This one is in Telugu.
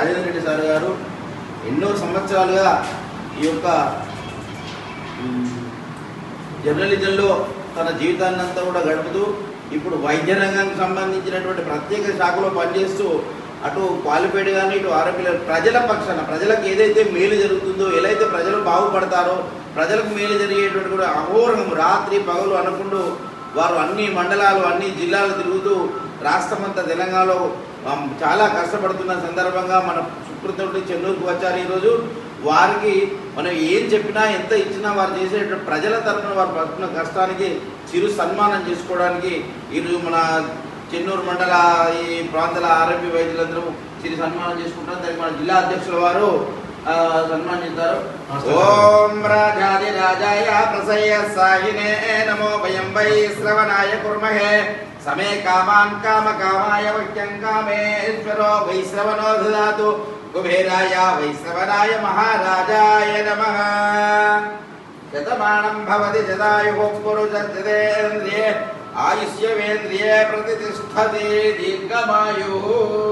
రాజేంద్ర రెడ్డి సార్ గారు ఎన్నో సంవత్సరాలుగా ఈ యొక్క జర్నలిజంలో తన జీవితాన్ని అంతా కూడా గడుపుతూ ఇప్పుడు వైద్య రంగానికి సంబంధించినటువంటి ప్రత్యేక శాఖలో పనిచేస్తూ అటు క్వాలిఫైడ్ కానీ ఇటు ఆరోగ్య ప్రజల పక్షాన ప్రజలకు ఏదైతే మేలు జరుగుతుందో ఎలా అయితే ప్రజలు బాగుపడతారో ప్రజలకు మేలు జరిగేటువంటి కూడా అహోరం రాత్రి పగలు అనుకుంటూ వారు అన్ని మండలాలు అన్ని జిల్లాలు తిరుగుతూ రాష్ట్రమంతా తెలంగాణలో చాలా కష్టపడుతున్న సందర్భంగా మన సుప్రీంకోర్టు చెన్నూరుకు వచ్చారు ఈరోజు. వారికి మనం ఏం చెప్పినా ఎంత ఇచ్చినా వారు చేసేటువంటి ప్రజల తరఫున వారు పడుతున్న కష్టానికి చిరు సన్మానం చేసుకోవడానికి ఈరోజు మన చెన్నూరు మండల ఈ ప్రాంతాల ఆరోగ్య వైద్యులందరూ చిరు సన్మానం చేసుకుంటారు దానికి మన జిల్లా అధ్యక్షుల వారు ओम राजाधिराजाय प्रसय साहिने नमो वयं श्रवणाय कुर्महे समे कामान् कामकामाय वक्यं कामेश्वरो वै कुबेराय महाराजाय नमः शतमानं भवति जदायुः आयुष्यवेन्द्रिये दीर्घमायुः